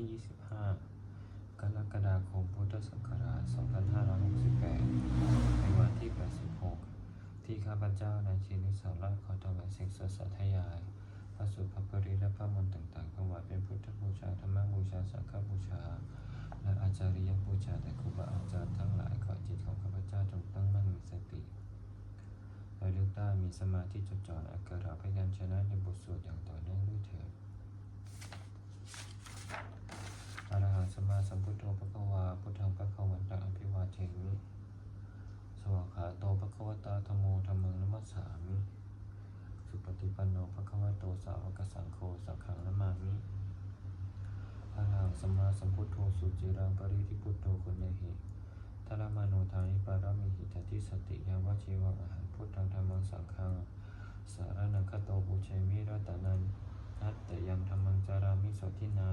ที่ 25 กรกฎาคม พุทธศักราช 2568 ในวันที่ 86 ที่ข้าพเจ้า นายชินิสาราขอถวายสิ่งสดสาธยาย พระสุภปริและพระมนต์ต่างๆถวายเป็นพุทธบูชา ธรรมบูชา สังฆบูชา และอาจาริยบูชาแต่ครูบาอาจารย์ทั้งหลาย ขอจิตของข้าพเจ้าจงตั้งมั่นมีสติระลึกได้มีสมาธิจดจ่ออักขระพยัญชนะในบทสวดอย่างต่อเนื่องด้วยเถิด อะระหัง สัมพุทโธพระควาพุทธังพระควันตังอภิวาเทมิสวากขาโตพระควตาธโมธรรมังนัมสสามิ สุปฏิปันโนพระควะโตสาวกสังโฆสังฆังนมามิอะระหังสัมมาสัมพุทโธสุจิรังปริทิพุทโธคุณเนหิทารมาโนทานิปารามิหิตติสติยังวชีวังอหังพุทธังธรรมังสังฆังสารนังคโตบุเชมิรัตนันนัตตยังธรรมังจารามิโสทินา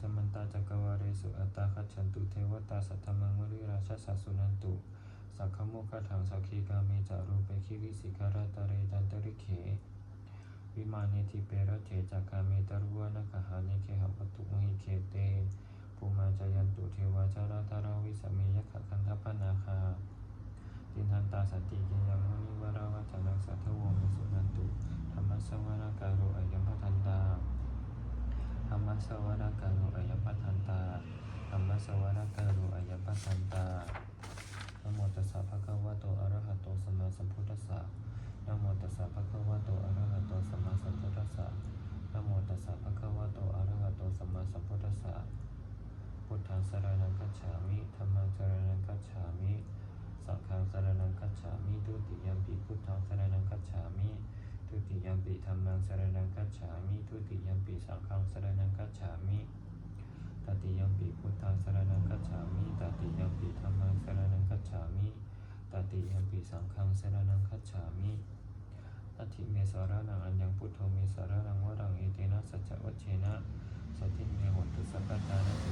สมันตาจักรวาเรสุอัตตาคัจฉันตุเทวตาสัทธมังมริราชสัสุนันตุ สักขโมคถังสักขีกามิจารุเปคิวิสิการาตาเรตันตริเข วิมานิทิเปรเถจักามิตรุวนะกหานิเคหวัตุมหิเคเตภูมาจายันตุเทวาจาราตาราวิสเมยขคันทัพพนาคาตินทันตาสติกิยังมุนิวราวัจนังสทธวงสุนันตุธรรมสวนาการโรอายัมพทันตา ธรรม สวนาการุอายปัทันตาธรรมสวนาการุอายปัทันตา นะโมตัสสะภะคะวะโตอะระหะโตสัมมาสัมพุทธัสสะ นะโมตัสสะภะคะวะโตอะระหะโตสัมมาสัมพุทธัสสะ นะโมตัสสะภะคะวะโตอะระหะโตสัมมาสัมพุทธัสสะ พุทธังสรณังคัจฉามิ ธัมมังสรณังคัจฉามิ สังฆังสรณังคัจฉามิ ทุติยัมปิพุทธังสรณังคัจฉามิ ทุติยมปิธรรมังสรณังคัจฉามิ ทุติยมปิสังฆังสรณังคัจฉามิ ตติยมปิพุทธังสรณังคัจฉามิ ตติยมปิธรรมังสรณังคัจฉามิ ตติยมปิสังฆังสรณังคัจฉามิอัตถิเมสารนังอัญญังพุทโธเมสารนังวรังเอเตนะสัจจวัชเชนะ สัทธิเมหนตุสัพพทานะ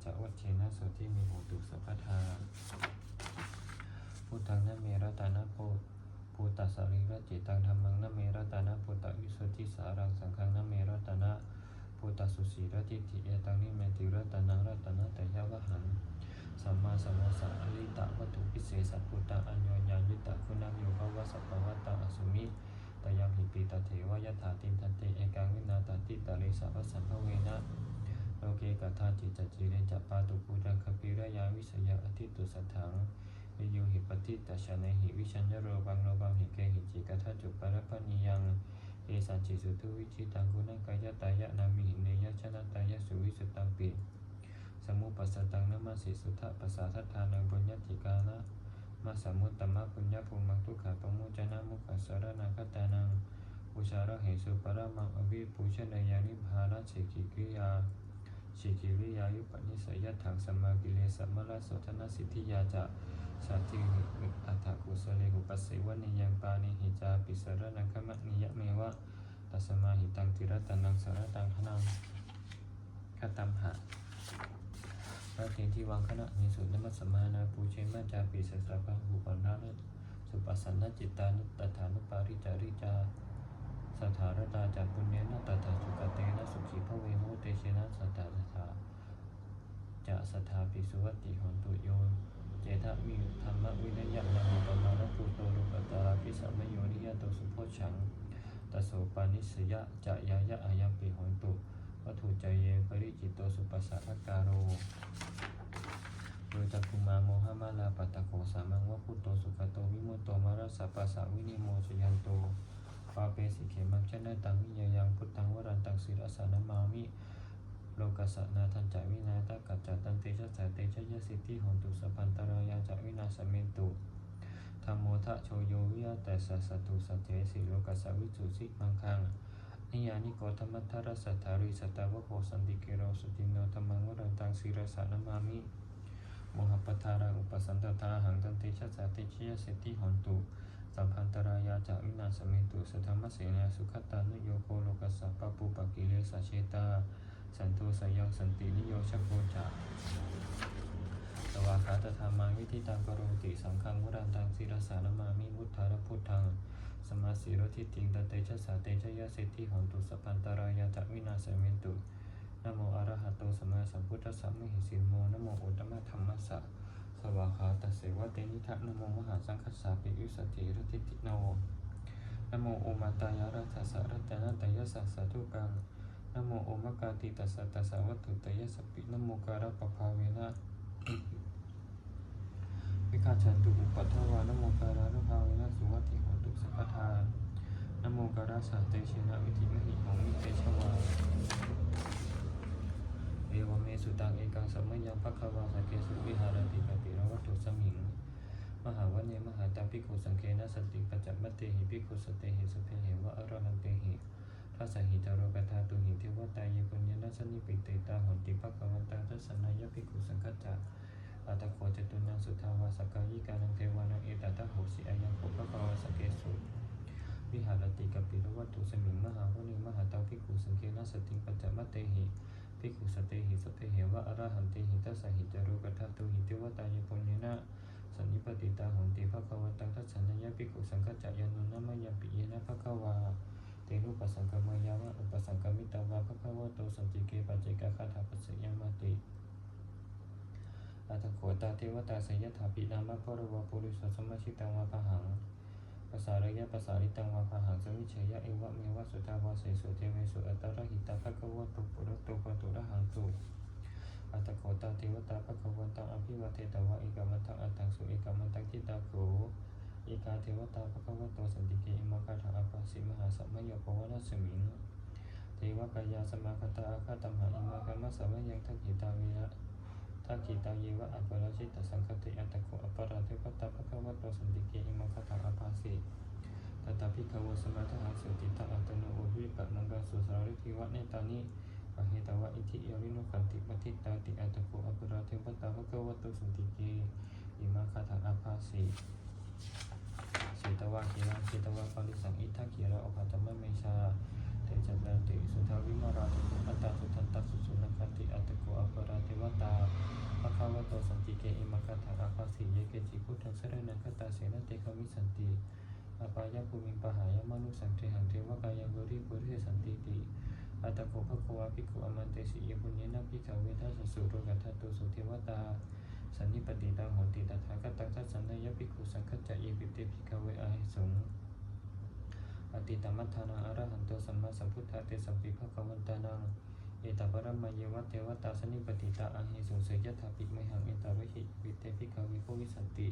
เตนะวัชเชนะสุที่มีโหตุสัพพทาพุทธังนะเมระตานะโพภูตัสสรีระจิตังธรรมังนะเมระตานะพุทธวิสุทธิสารังสังฆังนะเมรตานะพุทธสุสีระทิฏฐิเอตังนิเมติระตานังระตานะแต่ยวหันสัมมาสัมมาสัอริตะวัตถุพิเศษสัพพุตังอัญโยญญายุตตะคุณังโยภวะสัพพวัตตังอสุมิตยามหิปิตาเถวายถาตินทันเตเอกังวินาตติตาริสาพสัมภเวนะ โลเกกัตถาจิตจจิเรนจัปปาตุปูจังคปิระยาวิสยาอธิตุสัทถังวิโยหิปติตัชเนหิวิชัญญโรบังโลบังหิเกหิจิกัตถาจุปารปนิยังเอสันจิสุทุวิจิตังกุณังกายตายะนามิหิเนยชนะตายะสุวิสุตังปิสมุปัสสตังนมัสสิสุทธปัสสะทัฏฐานังปุญญติกานะมาสมุตตมะปุญญภูมังทุกขะปมุจนะมุขสารนังคัตตานังอุชาระเหสุปรมังอวิปูชนายานิภาระเฉกิกิยา ฉกิริยายุปนิสัยถังสมากิเลสมะละโสธนสิทธิยาจะสัติอัฏฐกุสเลหุปัสสิวะนิยังปานิหิจาปิสระนังคมะนิยะเมวะตัสมาหิตังติรตันังสารตังขนังคตัมหะพระเถรที่วังคณะมีสุนมัสมานาปูเชมาจาปิสสะพะหุปันนานุสุปัสสันนจิตตานุตถานุปาริจาริจา สถารตาจากปุญเนนะตถาสุกเตนะสุขีพระเวโมเตเชนะสัตตาสถาจะสถาปิสุวัติหอนตุโยเจทะวิธรรมวินัยนามุปมาณภูโตรุปตาราพิสัมมโยนิยโตสุโพชังตโสปานิสยะจะยายะอายัมปิหอนตุวัตถุใจเยปริจิตโตสุปัสสะทการโรโดยจักคุมาโมหมาลาปัตตะโกสามังวะพุตโตสุขโตวิมุตโตมารัสสะปัสสะวินิโมชยันโต ปาเปสิเขมังชนะตังวิยยังพุทธังวรันตังศิรสานามามิโลกัสนาทันจวินาตกัจจตันเตชะสาเตชะยสิทธิหนตุสัพพันตรายาจวินาสเมนตุธรรมโมทะโชโยวิยะแต่สัสตุสัจเจสิโลกัสวิสุสิมังคังนิยานิโกธรรมทธรสัทธาริสัตวะโพสันติเกโรสุตินโนธรรมังวรันตังศิรสานามามิโมหปทาราอุปสันตตาหังตันติชะสาติชยเสติหนตุ สัมพันตรายาจาวินาสเมตุสัทธรรมเสนาสุขตานุโยโกโลกัสสะปะปุปะกิเลสะเชตา สันโทสยังสันตินิโยชโกจะสวากขาตธรรมาวิธิตังกโรติสังฆังวรันตังศิรสานามามิพุทธารพุทธังสมาสีรทิติงตเตชะสาเตชะยะสิทธิหอนตุสัพพันตรายาตวินาศเมนตุนะโมอระหะโตสมาสัมพุทธัสสะมหิสิโมนะโมอุตตมะธรรมัสสะ สวากขาตเสวะเตนิทะนโมมหาสังคัสสะปิยุสติรทิติโนนโมโอมาตายารัสสะรัตนะตยะสัสสะทุกังนโมโอมกาติตัสสะตัสสะวัตถุตยะสปินโมการะปภาเวนะวิคาชันตุอุปัฏฐวานโมการานภาเวนะสุวัติหตุสัพพทานนโมการาสาเตชินะวิธิมหิโหมิเตชวา เอวเมสุตังเอกังสัมมยังภควาสังเกสุวิหารติกติรวัตถุสมิง มหาวเนมหาตาภิกขุสังเคนะสติปัจจมัตเตหิภิกขุสเตหิสุเพหิวะอรหันเตหิทัสสะหิจารโรกธาตุหิเทวตายปุญญนัสสนิปิเตตาหนติภควตังทัสสนายภิกุสังฆจจาอัตตโขจตุนังสุทาวาสกายิกานังเทวานังเอตตะโหสิอายังโภภควาสเกสุวิหารติกัปปิรวัตถุสมิงมหาวนิมหาตาภิกขุสังเคนะสติปัจจมัตเตหิ ภิกขุสเตหิสพเพเหวะอรหันเตหิทัสหิจารุกธาตุหิเทวตายปุญญนะสันนิปติตาหนติภควตังทัสสนายภิกขุสังฆจายานุนัมมยปิเยนะภควาเตนุปสังกมายาวะอุปสังกมิตาวาภควโตสันติเกปัจเจกคาถาปัสสยามติอัตถโขตาเทวตาสยถาปินามะพรวะปุริสสมชิตังวาพหัง ภาษาระยะภาษาริตังวาพหังสมิเชยะเอวะเมวะสุทาวาเสสุเทเวสุอัตตระหิตาภะคะวะตุปุระโตปะตุระหังตุอัตโขตาเทวตาภะคะวันตังอภิวาเทตวะเอกามันตังอัตตังสุเอกามันตังทิตาโกเอกาเทวตาภะคะวะโตสันติเกอิมาคาถาอปัสสิมหาสัมมโยปวนาสมิงเทวกายาสมาคตาอาคาตัมหาอิมาคัมมะสัมมยังทักขิตาเวยะ ทักขิตาเยวะอัปปราชิตสังคติอัตตโกอัปปราเทวตาภะคะวะโตสันติเกอิมังคตาอภาสิตถาภิกขวสมัทหังสุติตะอัตโนโอวิปันังกาสุสาริทิวะเนตานิปะเหตวะอิทิยาริโนขันติปฏิตาติอัตตโกอัปปราเทวตาภะคะวะโตสันติเกอิมังคตาอภาสิสีตวะขีรังสีตวะปาริสังอิทักขีระอภัตตมะเมชา ตจันตันติสุทาวิมาราตุอัตตาสุทันตสุสุนังคันติอัตโกอัปปราเทวตาภะคะวะโตสันติเกอิมังคัตถาอาภาสิเยเกจิพุทธังสรณังคตาเสนเตคามิสันติอาปายะภูมิปหายะมนุสังเทหังเทวกายังบุริบุริสันติติอัตโกภะควะภิกขุอมันเตสิเยปุญญนะภิกขเวทัสสุโรกัตถตุสุเทวตาสันนิปติตาโหติตถาคตังทัสสนายภิกขุสังฆจะเยปิเตภิกขเวอหิสง อติตมัทธานาอรหันโตสัมมาสัมพุทธะเตสัมปิภะควันตานังเอตปรมเยวะเทวตาสนิปติตาอาหิสุเสยยถาปิไมหังเอตาวิหิวิเตภิกขวิโควิสันติ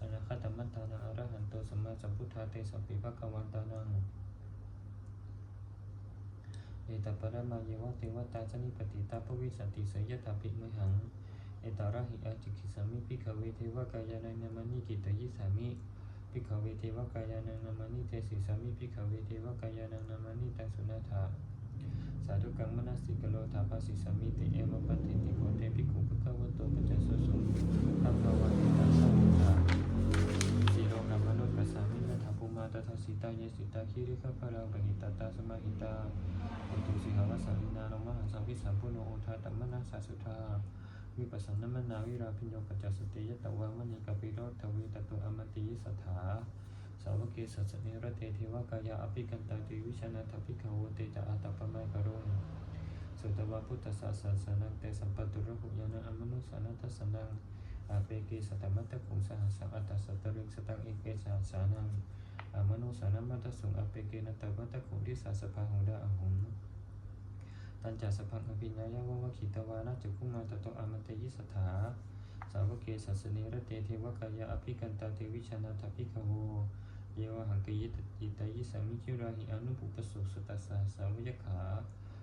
อนาคตมัทธานาอรหันโตสัมมาสัมพุทธะเตสัมปิภะควันตานังเอตปรมเยวะเทวตาสนิปติตาภวิสันติเสยยถาปิไมหังเอตาระหิอาจิกิสามิภิกขเวเทวกายานันามนิกิตยิสามิ ภิกขเวเทวกายานังนามานิเตสิสามิภิกขเวเทวกายานังนามานิตังสุนาถาสาธุกังมนัสสิกโลธาภาสิสามิติเอวปัตติติโกเตภิกขุภะคะวะโตปัจจสุสุภะคะวะติตังสาวุตาสีโลกัมมนุปัสสามินาถาภูมาตถาสิตาเยสิตาคิริขะพะรังปหิตตาสมาหิตาอุตุสิหาวสังลินาโนมหังสังวิสัมปุโนโอทาตัมมนาสาสุทา วิปัสสนมนาวิราพิญโยปัจจสติยตวามณีกัปิโรทวีตตุอมติยิสถาสาวกเกสัสเนรเตเทวกายาอภิกันตาติวิชนาทภิกขโวเตจอาตปมากโรนสุตวะพุทธศาสสนังเตสัมปตุระหุยานะอมนุสานัตสนังอาเปเกสัตมัตตคุงสหัสังอัตสัตริกสตังเอเกสหัสานังอมนุสานัมมัตสุงอเปเกนัตตวัตตคุงทิสาสภาหุดาอหุง ตัญจสพังอภิญญายาวะวะขิตวานะจุคุมาตโตอมันเตยิสถา สาวกเกสัสเนรเตเทวกายาอภิกันตาเทวิชนาทภิกโวเยวหังกยิตติตายิสามิคิราหิอนุปุปสุสตัสสะสาวยขา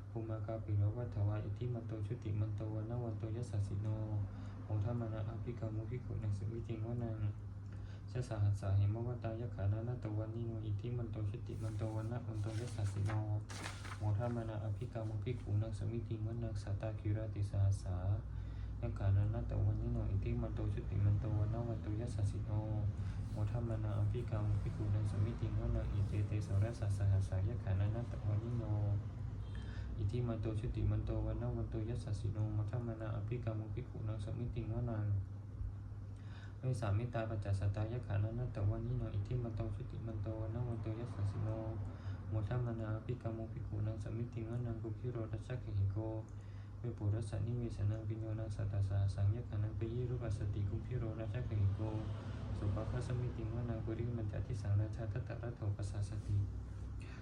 ภูมากาปิโรวัฏวาอิทิมันโตชุติมันโตวนาวันโตยัสสิโนโอทามนะอภิกามุภิกขุนังสุวิจิงวนังชะสหัสสาหิมวตายขานานาตวันนิโนอิทิมันโตชุติมันโตวันนะวันโตยัสสิโน โมทมนาอภิกรรมภิกขุนังสมิติวันังสัตตาคิราติสหัสสายังขานานาตวันนิโนอิติมันโตชุติมันโตวันนวันโตยัสสสิโนโมทมนาอภิกรรมภิกขุนังสมิติวันังอิเตเตสรสัสสหัสสายงขานานาตวันนิโนอิติมันโตชุติมันโตวันนวันโตยัสสสิโนโมทมนาอภิกรรมภิกขุนังสมิติวันังเวสามิตาปัจจสตายะขานันตวันนิโนอิทิมันโตชุติมันโตวันนวันโตยัสสสิโน โมทัมมนาปิกามุปิกุนังสมิติวันังกุคิโรตัชชะเกหิโกเวปุรัสสนิเวสนังปิญโยนังสัตตาสาสังยะขานังปยิรุปัสสติกุคิโรตัชชะเกหิโกสุปะคสมิติวันังปุริมันจติสังราชาทัตตะระโถปัสสาสติ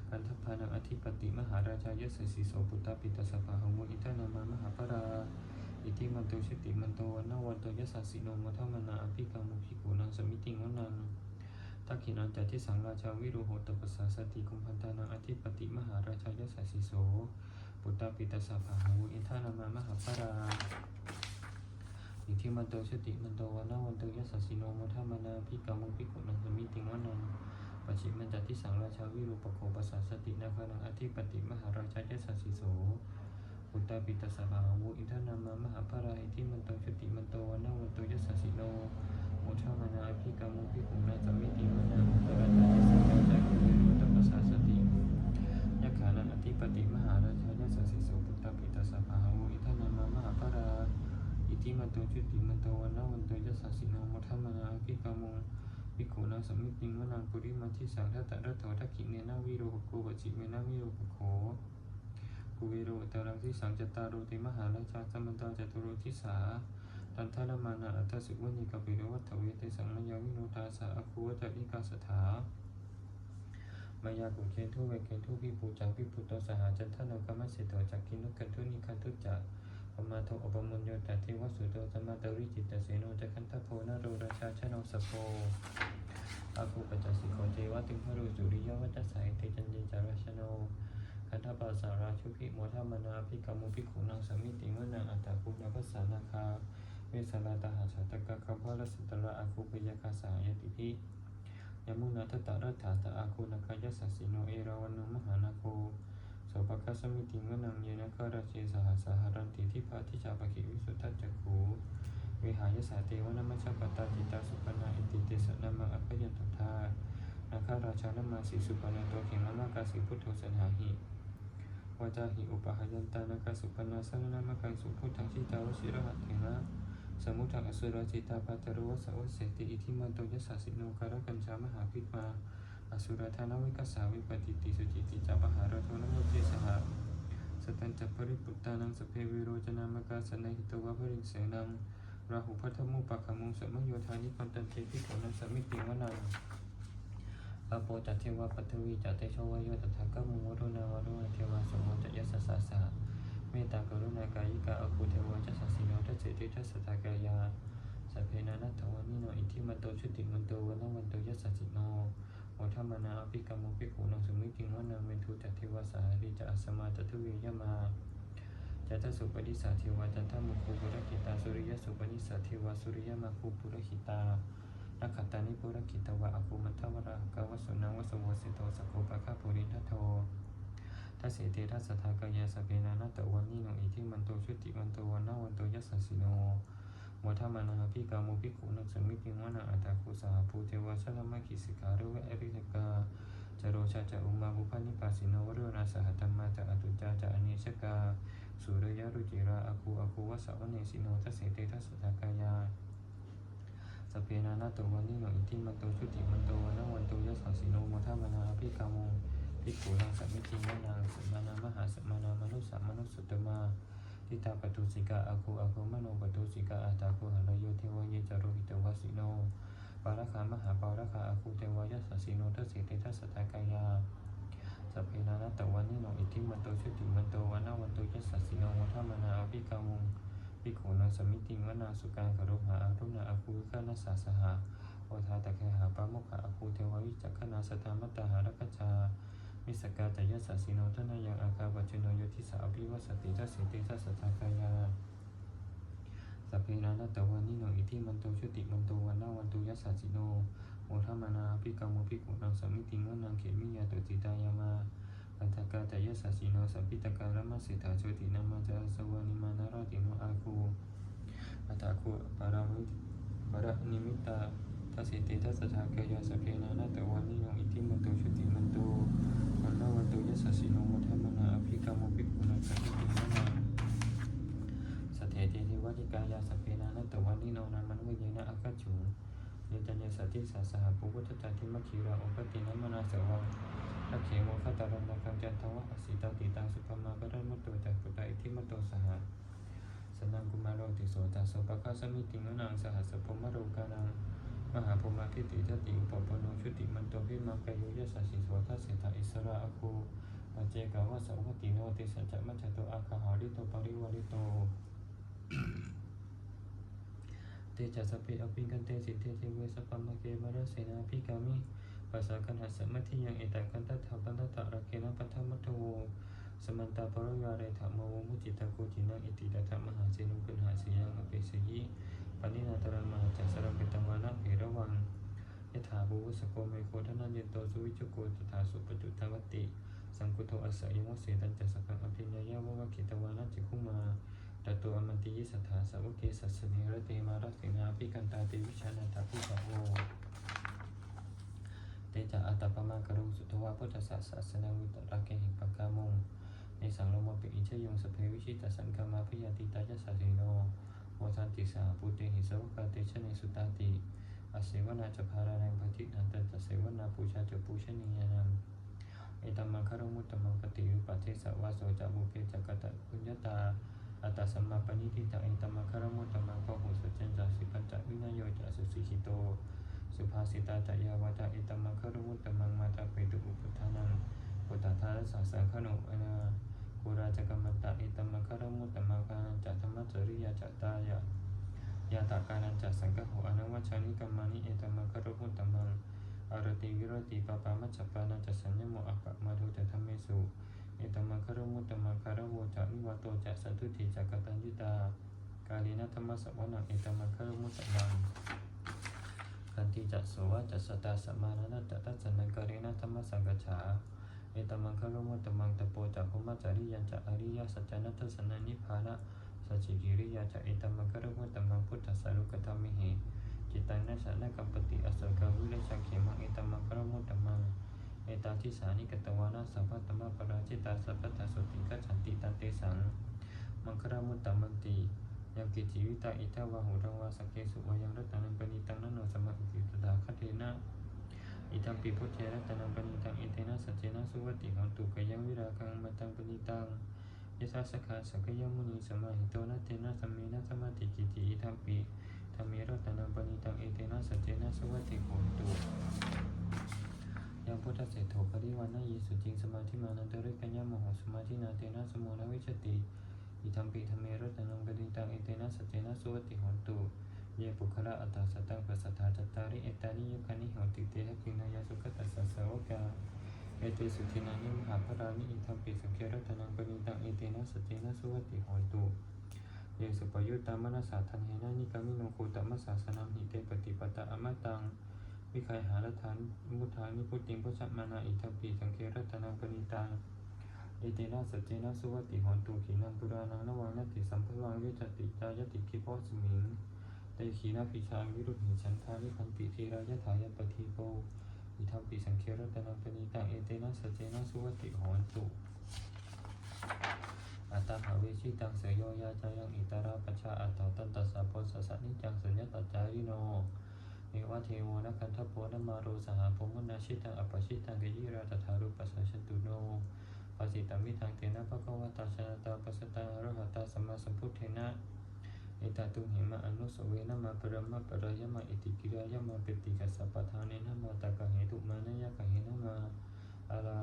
กันทพานังอธิปติมหาราชายสสิโสปุตตปิตสภาหงมุอิทานามามหาปราอิติมันโตชิติมันโตวันนาวันโตยัสสิโนมัทมนาอภิกามุขิกุนังสมิติงวนัง ทักขินันจติสังราชาวิรุโหตปัสสาสติกุมพันธานังอธิปติมหาราชายสสิโสปุตตปิตสภาหงมุอินทานามามหาปราอิทิมันโตชติมันโตวันนาวันโตยัสสิโนมัทมนาอภิกามุขิกุนังสมิติงวนังปัจฉิมันจัติสังราชาวิรูปโคปัสสาสตินาคานังอธิปติมหาราชายสัสสิโสอุตตาปิตสภาวุอินทนามามหาภาราอิทิมันโตชติมันโตวันนาวัน สสสิโนมชามนาอภิกามุภิกนังสมิติงวนังปุริมัทิสังทัตตะระโถทักขิเนนาวิโรโกวจิเมนาวิโรโขภูเวโรตารังทิสังจตารโรติมหาราชาสมันตาจตุโรทิสาตันทารมานาอัตสุวัญญิกปิโรวัฏเวเตสังมยาวิโนทาสาอคูวัจอิกาสถามายากุเคทุเวเคทุพิปูจังพิปุตโตสหจันทนกรรมเสตจักกินุกันทุนิคันทุจัก ปมาโทอปมุญโยตัติวัสุโตสมาตริจิตตเสโนจะคันทโพนาโรราชาชโนสโพอาคูปัจจสิโกเจวะติงพรุสุริยวัตสายเตจันเยจารชโนคันทปาสาราชุพิโมทามนาภิกามุภิกขุนังสมิติวนังอัตตาคุณภัสสานาคาเวสลาตหาชาตกะคัมภรสุตระอาคูปยคาสายติพิยมุนาทตรัฐาตะอาคูนกายสัสสิโนเอราวันโนมหานาโค โสภคัสมิติงวนังเยนะคาราเชสหสหรันติทิพาทิชาปะขิวิสุทธัจจคูวิหายสาเทวนามัชฌปตาจิตาสุปนาอิติเตสนามังอัปปยันตุทานาคาราชานามาสีสุปนาโตเขมามากาสีพุทโธสันหาหิวาจาหิอุปหายันตานาคาสุปนาสังนามกังสุพุทธังชิตาวชิระหัตเถนะสมุทังอสุรจิตาปาตรวสวเสติอิทิมันโตยัสสสิโนการกัญชามหาพิมา อสุรธานวิกสาวิปติติสุจิติจาปหารโทนโมเทสหะสตันจัปปริปุตตานังสเพวิโรจนามกาสนหิตวะภริงเสนังราหุพัทธมุปะขมุงสมโยธานิปันตันเทพิโกนังสมิติวนังอโปจัตเทวะปัทวีจัตเตชวโยตถาคมุงวรุณาวรุณเทวาสมโมจัยสัสสะสะเมตตากรุณากายิกาอภูเทวะจัสสิโนทัสเสติทัสสตากายาสัพเพนานัตถวานิโนอิทิมันโตชุติมันโตวันวันโตยัสสสิโน โอธรรมนาอภิกรรมุภิกขุนังสุมิติงวนังเวนทุจัตเทวาสาริจะอัสมาจัตุเวยมาจัตสุปนิสาเทวาจันทมุคูปุรคิตาสุริยสุปนิสาเทวาสุริยมาคูปุรคิตานักขตานิปุรคิตวะอภูมัทวรากาวสุนังวสุวสิโตสโคปะคาปุริทัตโททัสเสเตทัสสทากายาสเปนานัตตวันนิโนอิทิมันโตชุติมันโตวันนาวันโตยัสสิโน มทมานาภิกามุภิกขุนังสมิติวนาอัตตาคุสาภูเทวะชลมะกิสิกาเรุเอริกาจโรชาจะอุมาบุพานิปัสสิโนวโรนาสหัตมมาจะอตุจาจะอเนชกาสุรยรุจิราอาคูอาคูวะสาวเนสิโนทัสเสเตทัสสทากายาสเพนานาโตวันนิโนอิทิมันโตชุติมันโตวันนวันโตยัสสสิโนโมทมานาภิกามุภิกขุนังสมิติวนาสมานามหาสมานามนุสสามนุสสุตตมา ทิตาปตุสิกาอาคูอาคูมโนปตุสิกาอาตาคูหารโยเทวเยจารุหิตวสิโนปาราคามหาปาราคาอาคูเทวยัสสสิโนทัสสิเตทัสสตากายาสัพเพนานัตตวันนิโนอิทิมันโตชุติมันโตวันนาวันโตยัสสิโนวัฏมนาอภิกามุงภิกขุนังสมิติงวนาสุกังคารุหาอารุณาอาคูวิคานัสสาสหาโอทาตะเคหาปาโมขะอาคูเทววิจักขณาสตามัตตาหารกจา มิสกาจายสัสสิโนทนายังอาคาปัจจุโนโยทิสาอภิวัสติทัสสิติทัสสทากายาสัพเพนานัตตวันนิโนอิทิมันโตชุติมันโตวันนาวันโตยัสสสิโนโมทมานาภิกรรมภิกขุนังสมิติงวนังเขมิยาตุจิตายามาปันทกาจายสัสสิโนสัพพิตการมัสสิทาโชตินามาจาสวานิมานาราติโนอาคูอัตตาคูปารามิปารานิมิตาทัสสิติทัสสทากายาสพเพนานาตวันนิโนอิทิมันโตชุติมันโต วันวันโตยัสสสิโนโมทัมนาอภิกรรมภิกขุนังสัพพิติวนังสตเถเทเทวะทิกายาสเพนานัตตวันนิโนนันมันวิเยนะอากัจฉุงเยจันเยสัตติสาสหปุพุทธจาติมัคคีราอุปตินมนาเสวังทักเขโมคตารันนาคังจันทวะอสิตาติตังสุปมาปะรันมัตโตจักปุตตาอิทิมตโตสหสนังกุมารโรติโสตัสโสปะคะสมิติงนังสหัสสะพมโรกานังมหาภูมาทิติจติอุปปโนชุติมันโตพิมากายุยสัสสิโสทัสเสตาอิสระอคูปัจ เจกาวะสวัตติโนติสัจจะมัจจโตอาคาหาริโตปริวาริโตเตจัสสเปอภิกันเตสิเตเทเวสปัมมะเกวรเสนาภิกามิปัสสะกันหัสมัทธิยังเอตังกันตัทธาปันตัตตะระเกนะปัทธมัทโทสมันตาปรยาเรธรรมวมุจิตาโกจินังอิติตถมหาเสนุกันหาเสียังอเปสยิปณินาตรังมหาจัสรังเปตังวานะเพระวังยถาภูวสโกเมโคทนันเยโตสุวิจโกตถาสุปจุตวัตติ สังกุโทอัสสะยังวเสตันจัสกังอภิญญายาวะกิตวานะจิคุมาตตัวอมันติยิสัทธาสาวกเกสัสสเนรเตมารัสินาภิกันตาเตวิชานาตาภิกขโวเตจะอัตตปมากรุงสุทวาพุทธศาสสนาวิตรักเกหิปกามงในสังโลมปิอิชยงสเพวิชิตสังกามาพิยติตายสัสสิโนโมทันติสาปุเตหิสวกาเตชะเนสุตติอเสวนาจภารานังปฏินันตจะเสวนาปูชาจปูชนียานัง เอตมมังคารมุตตมังปฏิวิปัสสสะวาโสจะบุเพจักตะปุญญาตาอัตตสัมมาปณิทิตังเอตมมังคารมุตตมังพหุสัจจันจะสิปัญจวินโยจะสุสิหิโต สุภาสิตาจะยาวาตาเอตมมังคารมุตตมังมาตาเปตุอุปทานังปุตตาทารสังสังขโนอนากุราจกรรมตะเอตมมังคารมุตตมังกานันจะธรรมจริยาจตายะยาตากานันจะสังฆโหอนัวัชานิกัมมานิเอตมมังคารมุตตมังารติวิโรติปปามัจจปานาจะสัญญโมอัปปมาทุจะธรรมเมสุเอตมังคารมุตตมังคารโวจะวิวัตโตจะสันตุติจักตัญญุตากาลีนัธรรมสวนังเอตมังคารมุตมังคันติจัสวะจัสสตาสมานานัตตัสสนังกาลีนัธรรมสังกัจฉาเอตมังคารมุตตมังตะโปจะภุมจาริยันจะอริยสัจจนัตสนันนิพพานะสัจจิกิริยาจะเอตมังคารมุตตมังพุทธสารุกธรรมิเห จิตังนัสสะนะกัปปติอสสกังวิเลชเขมังเอตมังครมุตตมังเอตาทิสานิกตวานาสัพพตมะปราจิตาสัพพตาสุติกัจฉันติตันเตสังมังคารมุตตมันติยังกิจิวิตาอิทาวาหุรังวาสเกสุวายังรัตนังปณิตังนันโนสมะอิตตาคเทนะอิทัมปิพุทเทรัตนังปณิตังอิเทนะสัจเจนะสุวัติหังตุกยังวิราคังมัตังปณิตังยะสาสขาสกยมุนีสมาหิโตนะเตนะสัมเมนะสมาติกิติอิทัมปิ ธรรมิรัตนังปณิตังเอเตนะสัจเจนะสวัสติโหนตุยังพุทธเศรษโถปริวันนยีสุจิงสมาธิมานันตริกัญญามโหสมาธินาเตนะสมุนวิชติอิธรรมปิธรรมิรัตนังปณิตังเอเตนะสัจเจนะสวัสติโหนตุเยปุคละอัตตาสตังปัสสทาจตาริเอตานิยุคานิโหติเตหะกินายาสุขตัสสะสาวกาเอเตสุทินานิมหาภรานิอิธรรมปิสังเกรัตนังปณิตังเอเตนะสัจเจนะสวัสติโหนตุ เยสุปยุตตามนัสสาทันเหนะนิกามิโนโคตมัสสาสนามหิเตปฏิปตะอมตังวิคัยหารทานมุทานิพุทธิงพุชมานาอิทัปีสังเครัตนังปณิตังเอเตนะสัจเจนะสุวัติหอนตุขีนังปุรานังนวังนติสัมภวังวิจติจายติคิโพสมิงเตขีนาปิชาวิรุหิฉันทานิพันติเทรายถายปทีโปอิทัปีสังเครัตนังปณิตังเอเตนะสัจเจนะสุวัติหอนตุ อัตตาหาเวชิตังเสยโยยาจายังอิตาราปชาอัตตาตันตัสสะโพสสะนิจังสุญญตจาริโนเนวะเทโวนะคันทโพนมาโรสหาภมุนาชิตังอปชิตังกิยิราตถารุปัสสะชตุโนปสิตามิทังเตนะภะคะวะตาชนะตาปัสสตังอรหัตตาสัมมาสัมพุทเทนะเอตตุหิมะอนุสเวนะมาปรมะปรายมะอิติกิรายมะปฏิกัสสะปะทาเนนะมาตะกะเหตุมานะยะกะเหนะมาอาลา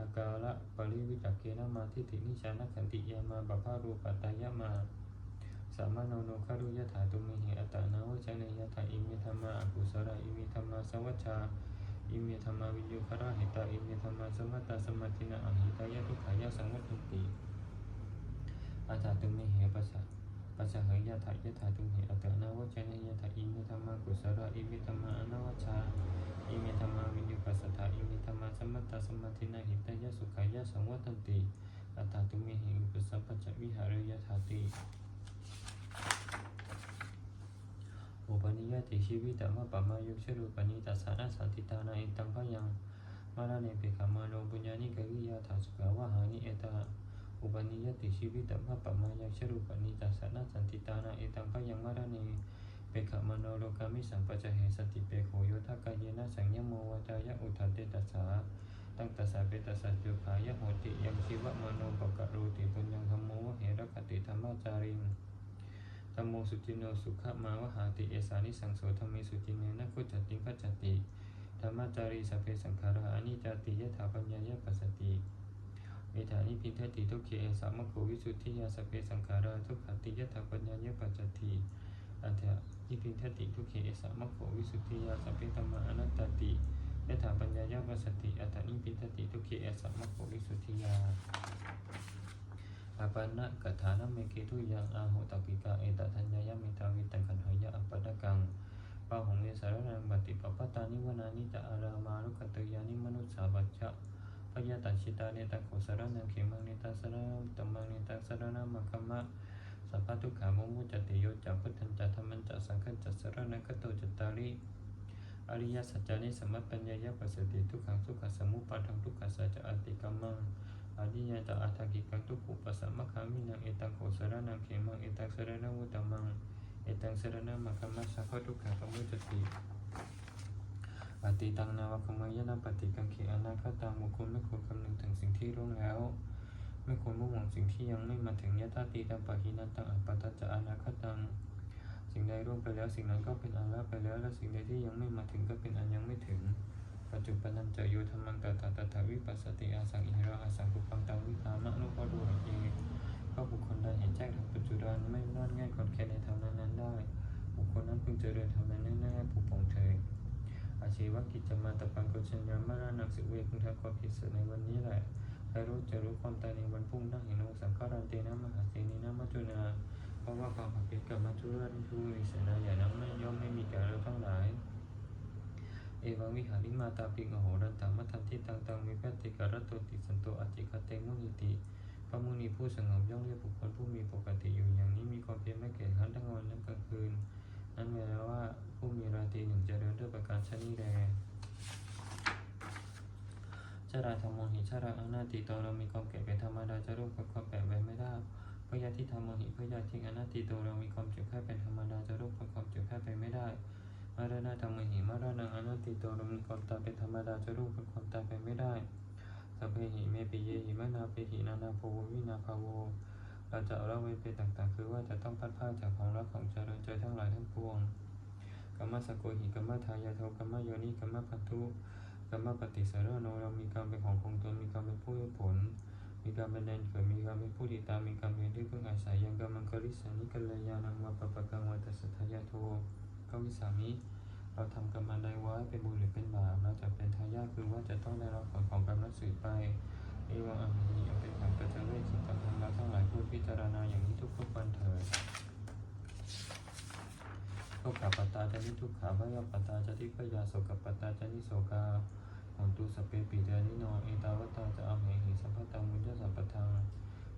อากาละปริวิจักเกนะมาทิฏฐินิชานขันติยามาบาภารูปัตายะมาสามาโนโนคารุยะถาตุมิเหอัตานาวจเนยะถาอิมิธรรมาอกุสระอิมิธรรมาสวัชชาอิมิธรรมาวิญญคระหิตาอิมิธรรมาสมัตตาสมาธินาอหิตายะทุขายะสังวัตติอาถาตุมิเหปัสสะ ปัสสะเหยะถายะถาตุมิเหอัตตานาวจเนยะถาอิมิธรรมากุสระ อุบาเนียติชีวิตธรรมะประมาณยังวัตติอัตตาตุมิหิอุปสัพพะจวิหารยะถาติอุปนิยติชีวิตมะปะมายุชรุปนิตัสสันติตานาอิตังพยังมาลาเปิกามาโนบุญญานิกวิยาถาสุขาวะหานิเอตาอุปนิยติชีวิตภาปะมายังชรูปนิตัสสนะสันติตานาเอตังพยังมรณีเปขมโนโลกามิสัมปจเหสติเปโขโยทากายเยนะสังยโมวจายะอุทันเตตัสสาตั้งตัสสะเปตัสสะจุขายะโหติยังชีวะมโนปกะโรติปุญญังธรรมโมวะเหระคติธรรมาจาริงธรรมโมสุจินโนสุขมาวหาติเอสานิสังโสธรรมิสุจินเนนะคุจติขัจจติธรรมาจารีสเพสังขาราอนิจจติยะถาปัญญายะปัสสติ มธานิพินเทติทุกเขสามโควิสุทธิยาสเพสังขาราทุกขติยถาปัญญายปัจจติอันเถะนิพินเทติทุกเขสามโควิสุทธิยาสเพธรรมาอนัตติยถาปัญญายปัสสติอัตถนิพินเทติทุกเขสามโควิสุทธิยาอาปันนะกัถานะเมเกตุยังอาหุตกิกาเอตทัญญายะเมตาวิตังขันหายะอัปปะดะกังปาหงเยสารนังบัติปปปตานิวนานิจะอารามารุขตยานิมนุสสาบัจจะ พยาตัชิตาเนตังโขสารนังเขมังเนตังสารนังตัมมังเนตังสารนังมัคคมะสัพพะทุกขามุมุจติโยจักพุทธันจัตธรรมันจัตสังฆันจัตสารนังคโตจตตาริอริยสัจจานิสมปัญญายะปัสสติทุกขังทุกขสมุปาทังทุกขสัจจะอติกัมมังอริยจะอัตถกิกังทุกขุปสัมมะคามินังเอตังโขสารนังเขมังเอตังสารนังวุตมังเอตังสารนังมัคคมะสัพพะทุกขามุจติ ปฏิตังนาวคมายนะปฏิกังเขอนาคตังบุคคลไม่ควรคำนึงถึงสิ่งที่ร่วงแล้ว ไม่ควรมุ่งหวังสิ่งที่ยังไม่มาถึงยะตาตีตังปะหินันตังอัปปตจะอนาคตังสิ่งใดร่วงไปแล้วสิ่งนั้นก็เป็นอันละไปแล้ว และสิ่งใดที่ยังไม่มาถึงก็เป็นอันยังไม่ถึง ปัจจุบันันจะโยธรรมังตถาตถาวิปัสสติอาสังอิระอาสังกุปังตังวิปามะนุปโดหเยก็บุคคลใดเห็นแจ้งทางปัจจุบันไม่นอนง่ายกอนแค่ในธรรมนั้นได้ บุคคลนั้นพึงเจริญธรรมนั้นแน่ๆผูกปองเถิด อาชีวกิจจะมาตะปังกุชัญญามารานังสิเวกุณทำความผิดเสียในวันนี้แหละใครรู้จะรู้ความตายในวันพรุ่งนั่งเห็นโอสังขารันเตนะมหาเสนีนะมัจจุนาเพราะว่าความผักเพียกับมัจจุราชผู้มีเสนาอย่างนั้นไม่ย่อมไม่มีแก่เราทั้งหลายเอวังวิหาริมาตาปิงอโหรันตังมัทันทิตังตังมีแพติการตโตติสันโตอจิคเตมุนิติพระมุนีผู้สงบย่อมเรียกบุคคลผู้มีปกติอยู่อย่างนี้มีความเพียรไม่เกียจคร้นทั้งวันและกลางคืน นั่นแปลว่าผู้มีราตรีหนึ่งจะเจริญด้วยประการชนิดแลชราธรรมโมหิชราอนาติโตเรามีความแก่เป็นธรรมดาจะร่วมกับความแปลไว้ไม่ได้พยาธิธรรมโมหิพยาธิอนาติโตเรามีความเจ็บแค่เป็นธรรมดาจะร่วมกับความเจ็บแค่ไปไม่ได้มารณะธรรมโมหิมารณะอนาติโตเรามีความตายเป็นธรรมดาจะร่วมกับความตายไปไม่ได้สัพเพหิเมปิเยหิมนาเปหินานาโพวินาภาโว เราจะเอาเล่าไว้เป็นต่างๆ คือว่าจะต้องพัดพราจากของรักของเจริญใจทั้งหลายทั้งปวงกัมมะสกโกหิกัมมะทายาโทกัมมะโยนิกัมมะพันธุกัมมะปฏิสารโนเรามีการเป็นของคงตนมีการเป็นผู้ให้ผล มีการเป็นแดนเกิดมีการเป็นผู้ติดตามมีการเป็นที่พึ่งอาศัยยังกัมมังคริสานิกัลยานังวะปะปะกังวะตัสทายาโทก็วิสามิเราทำกรรมอันใดไว้เป็นบุญหรือเป็นบาปเราจะเป็นทายาทคือว่าจะต้องได้รับผลของกรรมนั้นสืบไปเอวังอัมมีอันเป็นอย่างประจักษ์ด้วยจิตธรรมเราทั้งหลายผู้พิจารณาอย่างนี้ทุกๆวันเถิด ทุกขปตาจะนิทุกขาพยาปตาจะทิพยาโสกปตาจะนิโสกาหนตุสเปปิเดนิโนเอตาวตาจะอเหหิสัมภตังมุญญสัมปทัง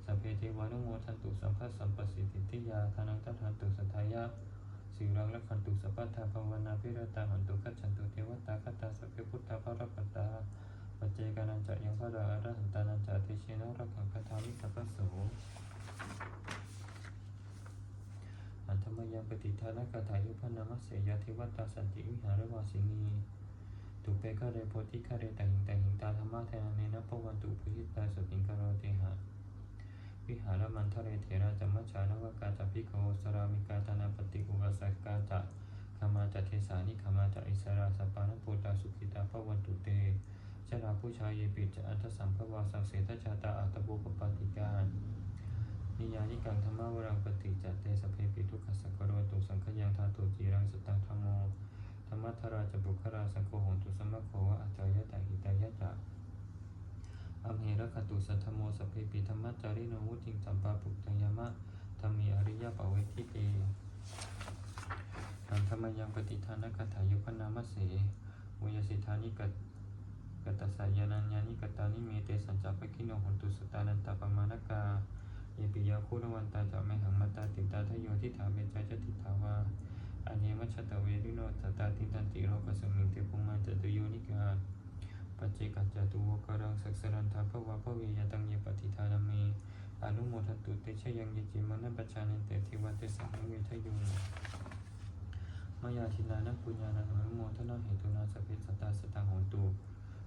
สัพเพเทวานุโมทันตุสัมภสัมปสิทธิทิยาทานังทัทันตุสัทธายะสิรังละขันตุสัพพทาภาวนาพิรตาหันตุขัจฉันตุเทวตาคตาสัพเพพุทธาภรปตาปัจเจกานันจะยังพระราอรหันตานันจะติเชนะรักขังคาทามิสัพพสอัน ธรรมยังปฏิทานกถายุพนามัสเสยเทวตาสันติวิหารวาสินีตุเปกะเรโพธิคาเรตหิงตหิงตาธรรมะเทนาเนนะปวันตุปุหิตาสุติงกโรเตหะวิหารมันทะเรเถระจัมมัจฉานวกาจัพิโกสรามิกาตนาปฏิอุปสักกาจะขมาจะเทสานิขมาจะอิสราสปานปูตาสุขิตาปวันตุเตชราผู้ชายเยปิจอันทสัมภวาสังเสทชาตาอัตบุปปติการ นิยานิกังธรรมวรังปฏิจัตเตสเพปิทุกขสักโรตุสังขยังทาตุจีรังสตังธรรมโมธรรมัทราจบุคราสังโฆโหตุสมะโขวะอัจจายตาหิตายะจะอัมเหระคตุสัทธโมสเพปิธรรมจาริโนวุติงสัมปาปุตตยามะธรรมีอริยปเวทิเกอันธรรมยังปฏิทานกถายุพนามเสวยสิทานิกัตกตตสายานัญญานิกตานิเมเตสัญจาปกิโนโหตุสตานันตปมานกา เยปิยาคุรวันตาจะไม่หังมาตาติตาทโยทิถาเวจาจติถาวาอันเยมัชตะเวริโนตตาติตันติโรกสมิงเตปุมาจตุโยนิกาปัจเจกัจจตุวกรังสักสรันทาภวะภเวยตังเยปฏิทานามีอนุโมทตุเตชะยังยิจิมนัปปชานิเตทิวัติสังเวทยุงมายาทินานัปุญญาณังอนุโมทนาเหตุนาสพเพสัตตาสตังหนตุ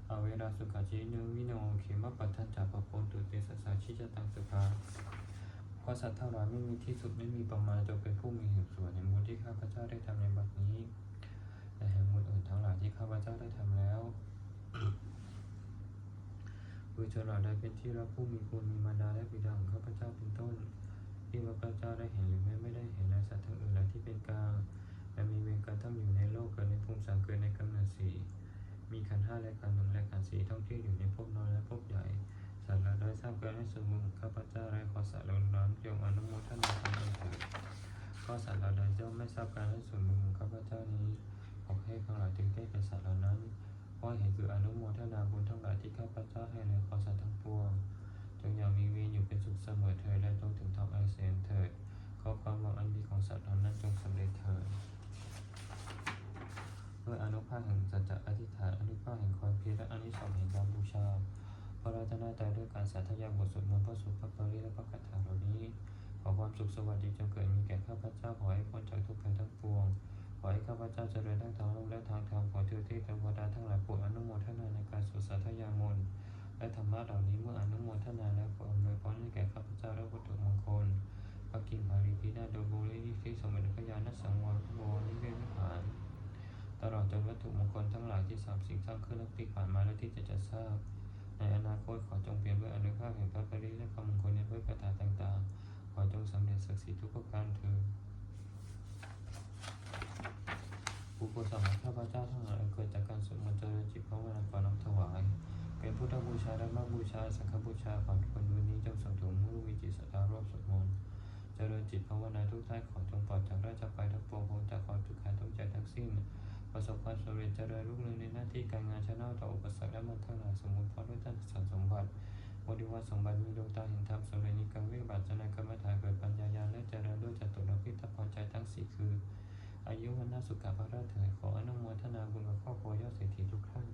อเวราสุขาจินุวิโนเขมะปัฏฐันจาปโปนตุเตสสสาชิจตังสุภาเพราะสัตว์ทั้งหลายไม่มีที่สุดไม่มีประมาณจงเป็นผู้มีเหตุส่วนในบุญที่ข้าพเจ้าได้ทำในบัดนี้และแห่งบุญอื่นทั้งหลายที่ข้าพเจ้าได้ทำแล้วบุญชนเหล่าใดเป็นที่รักผู้มีคุณมีมารดาและบิดาของข้าพเจ้าเป็นต้น ที่ข้าพเจ้าได้เห็นหรือแม้ไม่ได้เห็นในสัตว์ทั้งอื่นและที่เป็นกลางและมีเวรกรรมทั้งอยู่ในโลกเกิดในภูมิสามเกิดในกำเนิดสี่ มีขันห้าและขันหนึ่งและขันสี่ท่องเที่ยวอยู่ในภพน้อยและภพใหญ่สัตว์เหล่าใดทราบเกิดให้สมบูรณ์ข้าพเจ้าและขอสัตว์เหล่านั้นจงอนุโมทนาทำบุญเถิดก็สัตว์เหล่าใดย่อมไม่ทราบการให้ส่วนบุญของข้าพเจ้านี้ขอให้ทั้งหลายถึงแก่แก่สัตว์เหล่านั้นเพราะเห็นคืออนุโมทนาบุญทั้งหลายที่ข้าพเจ้าให้ในขอสัตว์ทั้งปวงจงอย่ามีเวรอยู่เป็นสุขเสมอเถิดและจงถึงทำไอเสนเถิดขอความหวังอันดีของสัตว์เหล่านั้นจงสำเร็จเถิด ด้วยอนุภาพแห่งสัจจะอธิษฐานอนุภาพแห่งความเพียรและอนิสงส์แห่งการบูชา พระราชนาใจด้วยการสาธยายบทสวดมนต์พระสุภพระปริและพระคาถาเหล่านี้ ขอความสุขสวัสดีจงเกิดมีแก่ข้าพเจ้าขอให้พ้นจากทุกข์ภัยทั้งปวง ขอให้ข้าพเจ้าเจริญทั้งทางโลกและทางธรรมขอเทวเทพเทวดาทั้งหลายโปรดอนุโมทนาในการสวดสาธยายมนต์และธรรมะเหล่านี้เมื่ออนุโมทนาแล้วขออำนวยพรให้แก่ข้าพเจ้าและวัตถุมงคลพระกิ่งพารีพินาโดยบุริที่สมเด็จพระญาณสังวรโวนิเวศวิหาร ตลอดจนวัตถุมงคลทั้งหลายที่สามสิ่งสร้างขึ้นและที่ผ่านมาและที่จะจะสร้างในอนาคตขอจงเปลี่ยนด้วยอนุภาพแห่งพระปริและความมงคลในด้วยคาถาต่างๆ ขอจงสำเร็จศักดิ์สิทธิ์ทุกประการเถิดบุคคลสำหรับข้าพเจ้าทั้งหลายเกิดจากการสวดมนต์เจริญจิตภาวนาขอนน้อมถวาย เป็นพุทธบูชาและมบูชา สังฆบูชาขอทุกคนวันนี้จงสมถึงมุวิจิตรสัทธารอบสวดมนต์เจริญจิตภาวนาทุกท่านขอจงปลอดจากราชภัยทั้งปวงพ้นจากความทุกข์กายทุกใจทั้งสิ้น ประสบความสำเร็จเจริญรุ่งเรืองในหน้าที่การงานชนะต่ออุปสรรคและมันทั้งหลายสมบูรณ์พร้อมด้วยท่านสันสมบัติบริวารสมบัติมีดวงตาเห็นธรรมสมเร็จนิการวิบัจจนากรรมฐานเกิดปัญญาญาและเจริญด้วยจตุรพิทักพรใจทั้งสี่คือ อายุวันนาสุขภาพเถิดขออนุโมทนาบุญกับครอบครัวยอดเศรษฐีทุกท่าน